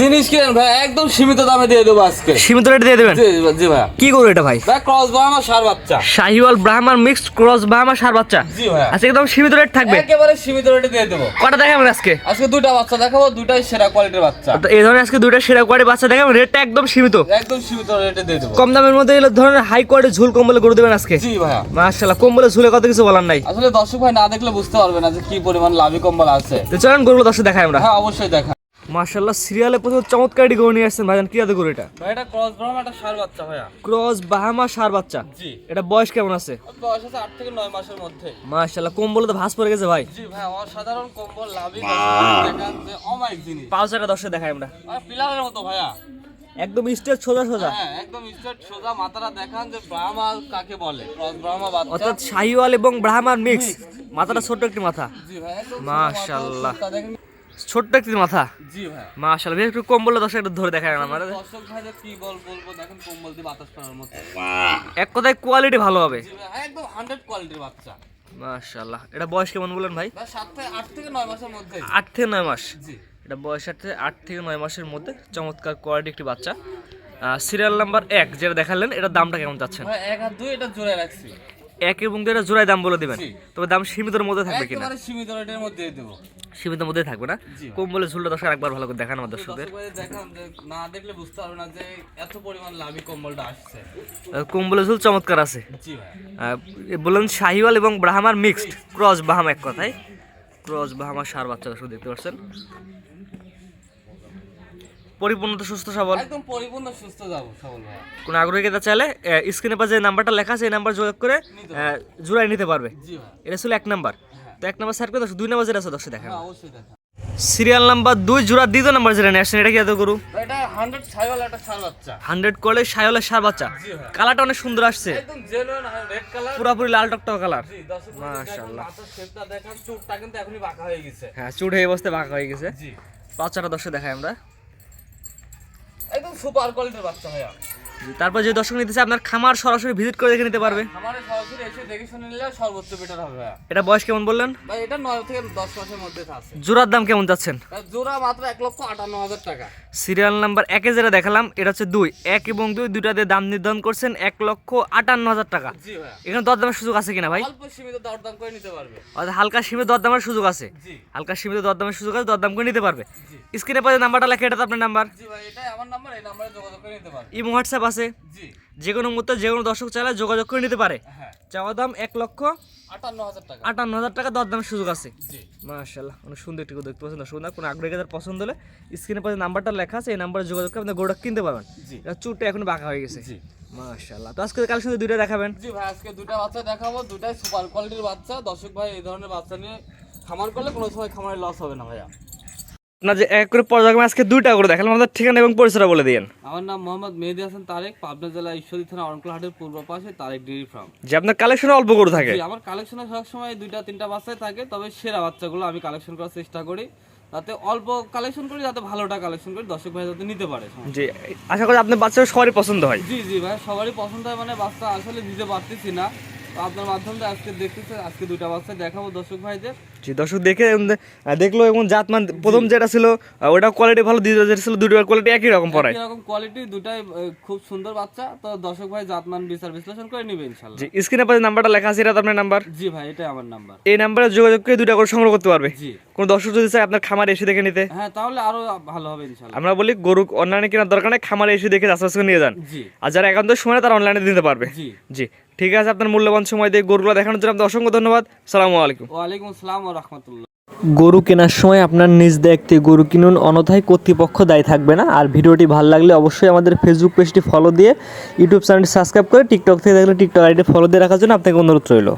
জিনিস কিনেন ভাই একদম সীমিত দামে দিয়ে দেবো আজকে। সীমিত রেট দিয়ে দেবেন? জি ভাই কি করব এটা ভাই? ভাই ক্রস বা আমার সার বাচ্চা। শাহিওয়াল ব্রাহ্মার মিক্সড ক্রস ব্রাহ্মার সার বাচ্চা? জি ভাই আজকে একদম সীমিত রেট থাকবে? একেবারে সীমিত রেটে দিয়ে দেবো। কটা দেখাবেন আজকে? আজকে দুইটা বাচ্চা দেখাবো দুইটাই সেরা কোয়ালিটির বাচ্চা। তো এই ধরনের আজকে দুইটা সেরা কোয়ালিটির বাচ্চা দেখাবেন রেটটা একদম সীমিত। একদম সীমিত রেটে দিয়ে দেবো। কম দামের মধ্যে এই ধরনের হাই কোয়ালিটি ঝুল কম্বলে করে দেবেন আজকে। জি ভাইয়া। মাশাআল্লাহ কম্বলে ঝুলে কত কিছু বলার নাই। আসলে দর্শক ভাই না দেখলে বুঝতে পারবে না যে কি পরিমাণ লাভি কম্বল আছে। তো চলেন গরুগুলো দর্শক দেখাই আমরা। হ্যাঁ অবশ্যই দেখা মাশাআল্লাহ সিরিয়ালে প্রচুর চমৎকার একটি গরু নিয়ে আসছেন ভাইজান। কি গরু এটা? ভাই এটা ক্রস ব্রাহ্মণ একটা সার বাচ্চা ভাইয়া। ক্রস বাহামা সার বাচ্চা। জি। এটা বয়স কেমন আছে? বয়স আছে আট থেকে নয় মাসের মধ্যে। মাশাআল্লাহ কম্বলে তো ভাঁজ পড়ে গেছে ভাই। জি ভাই অসাধারণ কম্বল লাভি দেখান যে অমায়িক জিনিস। দেখাই আমরা। আর পিলারের মতো ভাইয়া। একদম স্টেজ সোজা সোজা। হ্যাঁ একদম স্ট্রেট সোজা মাথাটা দেখান যে ব্রাহ্মা কাকে বলে। ক্রস ব্রাহ্মা বাচ্চা। অর্থাৎ শাহিওয়াল এবং ব্রাহ্মার মিক্স মাথাটা ছোট্ট একটি মাথা। জি ভাই মাশাআল্লাহ। ছোট্ট একটি মাথা। জি ভাই মাশাআল্লাহ ভাই একটু কম্বলে দর্শক একটু ধরে দেখাই আমার দর্শক ভাইদের কি বল বলব দেখেন কম্বল দিয়ে বাতাস মতো। এক কথায় কোয়ালিটি ভালো হবে। জি ভাই একদম হান্ড্রেড কোয়ালিটির বাচ্চা। মাশাআল্লাহ এটা বয়স কেমন বলেন ভাই? ভাই থেকে আট থেকে নয় মাসের মধ্যে। আট থেকে নয় মাস। জি। এটা বয়স আট থেকে নয় মাসের মধ্যে চমৎকার কোয়ালিটি একটি বাচ্চা। সিরিয়াল নাম্বার এক যেটা দেখালেন এটার দামটা কেমন চাচ্ছেন? ভাই এক হাত দুই এটা রাখছি। এক এবং দুই এটা জোড়ায় দাম বলে দিবেন। তবে দাম সীমিতের মধ্যে থাকবে কিনা? সীমিত রেটের মধ্যে দেবো। সীমিতের মধ্যে থাকবে না। কম বলে ঝুলটা দর্শক একবার ভালো করে দেখান আমার দর্শকদের। দেখান না দেখলে বুঝতে পারবে না যে এত পরিমাণ লাভি কম্বলটা আসছে। আহ, কম বলে ঝুল চমৎকার আছে। জি ভাই। বললেন শাহিওয়াল এবং ব্রাহ্মার মিক্সড ক্রস বাহাম এক কথায়। ক্রস বাহামার সার বাচ্চা দেখতে পাচ্ছেন। পরিপূর্ণ তো সুস্থ সবল? একদম পরিপূর্ণ সুস্থ যাব সবল ভাই। কোনো আগ্রহী ক্রেতা চাইলে স্ক্রিনে পাশে যে নাম্বারটা লেখা আছে এই নাম্বার যোগাযোগ করে জোড়ায় নিতে পারবে। এটা ছিল এক নাম্বার তো এক নাম্বার দর্শক দুই নাম্বার যেটা আছে দর্শক দেখেন হ্যাঁ অবশ্যই দেখা সিরিয়াল নাম্বার দুই জোড়া দ্বিতীয় নাম্বার যেটা নিয়ে আসছেন এটা কি এত গরু? এটা হান্ড্রেড ছাইওয়ালা একটা সার বাচ্চা। হান্ড্রেড কলে সায়লের সার বাচ্চা। কালারটা অনেক সুন্দর আসছে। একদম জেনুইন রেড কালার পুরাপুরি লাল টকটক কালার মাশাআল্লাহ। শেপটা দেখান চুটটা কিন্তু এখনই বাঁকা হয়ে গেছে। হ্যাঁ চুট হয়ে বসতে বাঁকা হয়ে গেছে। জি। বাচ্চাটা দর্শক দেখাই আমরা। সুপার কোয়ালিটির বাচ্চা ভাইয়া। তারপর যে দর্শক নিতেছে আপনার খামার সরাসরি ভিজিট করে দেখে নিতে পারবে। আমাদের সরাসরি এসে দেখে শুনে নিলে সর্বোচ্চ বেটার হবে। এটা বয়স কেমন বললেন? ভাই এটা নয় থেকে দশ মাসের মধ্যে আছে। জোড়ার দাম কেমন যাচ্ছেন? জোড়া মাত্র এক লক্ষ আটান্ন হাজার টাকা। সিরিয়াল নাম্বার একে যেটা দেখালাম এটা হচ্ছে দুই। এক এবং দুই দুইটা দিয়ে দাম নির্ধারণ করছেন এক লক্ষ আটান্ন হাজার টাকা। জি ভাইয়া এখানে দরদামের সুযোগ আছে কিনা ভাই? অল্প সীমিত দরদাম করে নিতে পারবে। অর্থাৎ হালকা সীমিত দরদামের সুযোগ আছে। জি। হালকা সীমিত দরদামের সুযোগ আছে দরদাম করে নিতে পারবে। স্ক্রিনে পাশে নাম্বারটা লেখা এটা তো আপনার নাম্বার। জি ভাই এটাই আমার নাম্বার এই নাম্বারে যোগাযোগ করে নিতে পারবে। ইমো হোয়াটসঅ্যাপ আছে। যে কোনো মুহূর্তে যে কোনো দর্শক চাইলে যোগাযোগ করে নিতে পারে। হ্যাঁ। চাওয়া দাম এক লক্ষ আটান্ন হাজার টাকা। আটান্ন হাজার টাকা দরদামের সুযোগ আছে। মাশাল্লাহ অনেক সুন্দর একটি দেখতে পাচ্ছেন দর্শক কোনো আগ্রহী যাদের পছন্দ হলে স্ক্রিনে পাশে নাম্বারটা লেখা আছে এই নাম্বারে যোগাযোগ করে আপনি গরুটা কিনতে পারবেন। চুটটা এখন বাঁকা হয়ে গেছে। জি। মাশাল্লাহ তো আজকে কালেকশন দুইটা দেখাবেন? জি ভাই আজকে দুটা বাচ্চা দেখাবো। দুটাই সুপার কোয়ালিটির বাচ্চা। দর্শক ভাই এই ধরনের বাচ্চা নিয়ে খামার করলে কোনো সময় খামারে লস হবে না ভাইয়া। না যে এক করে পর্যায়ক্রমে আজকে দুইটা করে দেখালাম। আমাদের ঠিকানা এবং পরিচয়টা বলে দিন আমার নাম মোহাম্মদ মেহেদি হাসান তারেক পাবনা জেলা ঈশ্বরী থানা পূর্ব পাশে তারেক ফার্ম। যে আপনার কালেকশনে অল্প গরু থাকে। আমার কালেকশনে দুইটা তিনটা বাচ্চাই থাকে তবে সেরা বাচ্চাগুলো আমি কালেকশন করার চেষ্টা করি। যাতে অল্প কালেকশন করি যাতে ভালোটা কালেকশন করি দর্শক ভাই যাতে নিতে পারে জি আশা করি আপনার বাচ্চা সবারই পছন্দ হয়। জি জি ভাই সবারই পছন্দ হয় মানে বাচ্চা আসলে দিতে পারতেছি না। আপনার মাধ্যমে আজকে দেখতেছে আজকে দুইটা বাচ্চা দেখাবো দর্শক ভাইদের। জি দর্শক দেখে দেখল এবং জাতমান প্রথম যেটা ছিল ওটা কোয়ালিটি ভালো দ্বিতীয় যেটা ছিল দুটোর কোয়ালিটি একই রকম পড়ায়। কোয়ালিটি দুটাই খুব সুন্দর বাচ্চা। তো দর্শক ভাই জাতমান বিচার বিশ্লেষণ করে নিবে জি স্ক্রিনে পাশে নাম্বারটা লেখা আছে এটা আপনার নাম্বার? জি ভাই আমার নাম্বার। এই নাম্বারে যোগাযোগ করে দুইটা করে সংগ্রহ করতে পারবে। জি। কোনো দর্শক যদি চায় আপনার খামারে এসে দেখে নিতে। হ্যাঁ তাহলে আরও ভালো হবে আমরা বলি গরু অনলাইনে কেনার দরকার নেই খামারে এসে দেখে আস্তে আস্তে নিয়ে যান। জি। আর যারা একান্ত সময় তারা অনলাইনে দিতে পারবে। জি। জি। ঠিক আছে আপনার মূল্যবান সময় দিয়ে গরুগুলো দেখানোর জন্য আপনার অসংখ্য ধন্যবাদ। সালামু আলাইকুম। ওয়ালাইকুম আসসালাম রহমতুল্লাহ। গরু কেনার সময় আপনার নিজ দেখতে গরু কিনুন অনথায় কর্তৃপক্ষ দায়ী থাকবে না। আর ভিডিওটি ভালো লাগলে অবশ্যই আমাদের ফেসবুক পেজটি ফলো দিয়ে ইউটিউব চ্যানেলটি সাবস্ক্রাইব করে টিকটক থেকে দেখলে টিকটক আইডি ফলো দিয়ে রাখার জন্য আপনাকে অনুরোধ রইল।